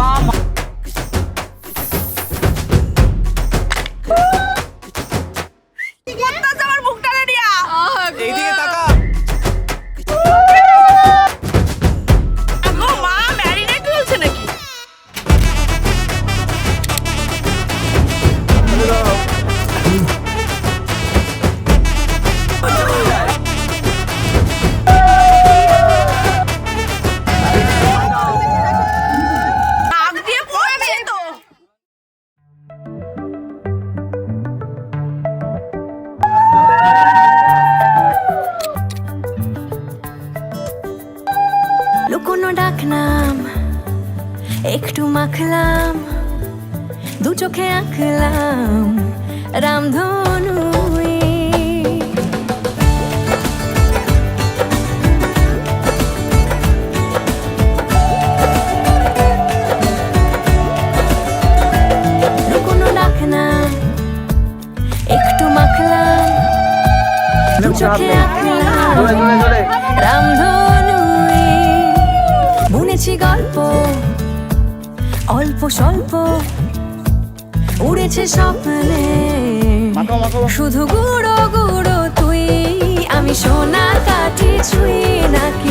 mama. লুকোনো ডাকনাম একটু মাখলাম দু চোখে আঁকলাম রামধন রামধনু বুনেছি গল্প অল্প স্বল্প। উড়েছে স্বপ্নে। শুধু গুঁড়ো গুঁড়ো তুই। আমি সোনা কাঠি ছুঁই নাকি